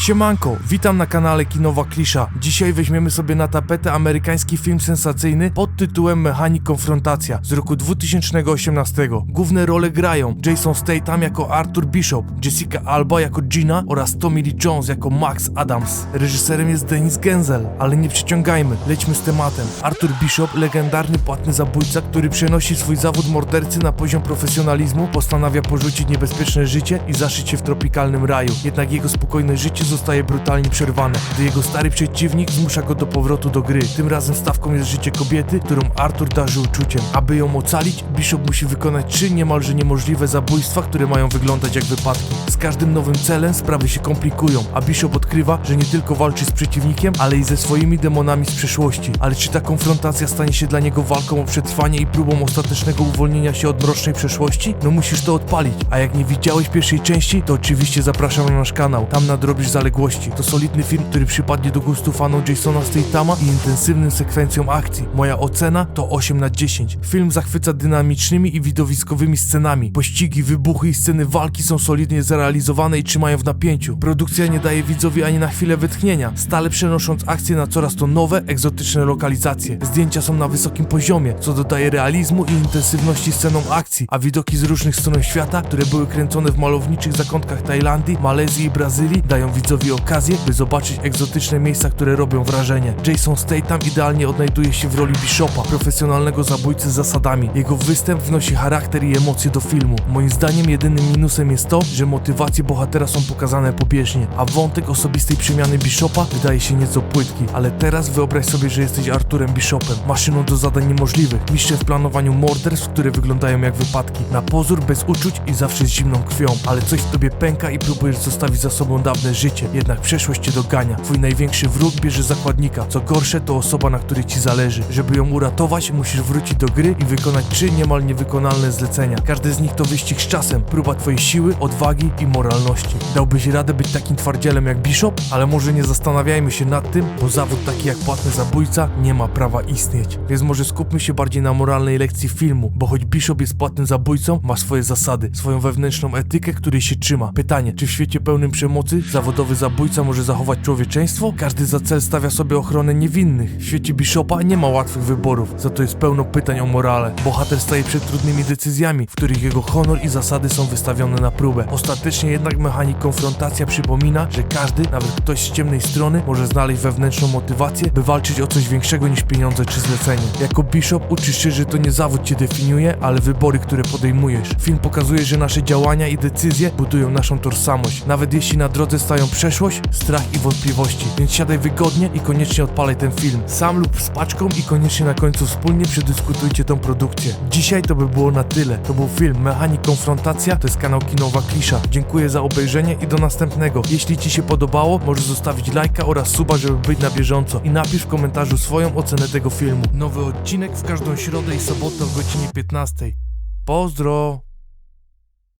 Siemanko, witam na kanale Kinowa Klisza. Dzisiaj weźmiemy sobie na tapetę amerykański film sensacyjny pod tytułem Mechanik Konfrontacja z roku 2018. Główne role grają Jason Statham jako Arthur Bishop, Jessica Alba jako Gina oraz Tommy Lee Jones jako Max Adams. Reżyserem jest Denis Genzel, ale nie przyciągajmy, lećmy z tematem. Arthur Bishop, legendarny płatny zabójca, który przenosi swój zawód mordercy na poziom profesjonalizmu, postanawia porzucić niebezpieczne życie i zaszyć się w tropikalnym raju. Jednak jego spokojne życie zostaje brutalnie przerwane, gdy jego stary przeciwnik zmusza go do powrotu do gry. Tym razem stawką jest życie kobiety, którą Arthur darzy uczuciem. Aby ją ocalić, Bishop musi wykonać trzy niemalże niemożliwe zabójstwa, które mają wyglądać jak wypadki. Z każdym nowym celem sprawy się komplikują, a Bishop odkrywa, że nie tylko walczy z przeciwnikiem, ale i ze swoimi demonami z przeszłości. Ale czy ta konfrontacja stanie się dla niego walką o przetrwanie i próbą ostatecznego uwolnienia się od mrocznej przeszłości? No musisz to odpalić. A jak nie widziałeś pierwszej części, to oczywiście zapraszam na nasz kanał. Tam nadrobisz zaległości. To solidny film, który przypadnie do gustu fanom Jasona Statama i intensywnym sekwencją akcji. Moja ocena to 8 na 10. Film zachwyca dynamicznymi i widowiskowymi scenami. Pościgi, wybuchy i sceny walki są solidnie zrealizowane i trzymają w napięciu. Produkcja nie daje widzowi ani na chwilę wytchnienia, stale przenosząc akcję na coraz to nowe, egzotyczne lokalizacje. Zdjęcia są na wysokim poziomie, co dodaje realizmu i intensywności scenom akcji, a widoki z różnych stron świata, które były kręcone w malowniczych zakątkach Tajlandii, Malezji i Brazylii, dają widzowi okazję, by zobaczyć egzotyczne miejsca, które robią wrażenie. Jason Statham idealnie odnajduje się w roli Bishopa, profesjonalnego zabójcy z zasadami. Jego występ wnosi charakter i emocje do filmu. Moim zdaniem jedynym minusem jest to, że motywacje bohatera są pokazane pobieżnie, a wątek osobistej przemiany Bishopa wydaje się nieco płytki. Ale teraz wyobraź sobie, że jesteś Arturem Bishopem, maszyną do zadań niemożliwych, mistrzem w planowaniu morderstw, które wyglądają jak wypadki. Na pozór bez uczuć i zawsze z zimną krwią, ale coś w tobie pęka i próbujesz zostawić za sobą dawne życie, jednak przeszłość cię dogania. Twój największy wróg bierze zakładnika, co gorsze to osoba, na której ci zależy. Żeby ją uratować, musisz wrócić do gry i wykonać trzy niemal niewykonalne zlecenia. Każdy z nich to wyścig z czasem, próba twojej siły, odwagi i moralności. Dałbyś radę być takim twardzielem jak Bishop? Ale może nie zastanawiajmy się nad tym, bo zawód taki jak płatny zabójca nie ma prawa istnieć. Więc może skupmy się bardziej na moralnej lekcji filmu, bo choć Bishop jest płatnym zabójcą, ma swoje zasady, swoją wewnętrzną etykę, której się trzyma. Pytanie, czy w świecie pełnym przemocy zawodowy zabójca może zachować człowieczeństwo? Każdy za cel stawia sobie ochronę niewinnych. W świecie Bishopa nie ma łatwych wyborów, za to jest pełno pytań o morale. Bohater staje przed trudnymi decyzjami, w których jego honor i zasady są wystawione na próbę. Ostatecznie jednak mechanik konfrontacja przypomina, że każdy, nawet ktoś z ciemnej strony, może znaleźć wewnętrzną motywację, by walczyć o coś większego niż pieniądze czy zlecenie. Jako Bishop uczysz się, że to nie zawód cię definiuje, ale wybory, które podejmujesz. Film pokazuje, że nasze działania i decyzje budują naszą tożsamość, nawet jeśli na drodze stają przeszłość, strach i wątpliwości. Więc siadaj wygodnie i koniecznie odpalaj ten film. Sam lub z paczką i koniecznie na końcu wspólnie przedyskutujcie tą produkcję. Dzisiaj to by było na tyle. To był film Mechanik Konfrontacja, to jest kanał Kinowa Klisza. Dziękuję za obejrzenie i do następnego. Jeśli Ci się podobało, możesz zostawić lajka oraz suba, żeby być na bieżąco. I napisz w komentarzu swoją ocenę tego filmu. Nowy odcinek w każdą środę i sobotę o godzinie 15. Pozdro!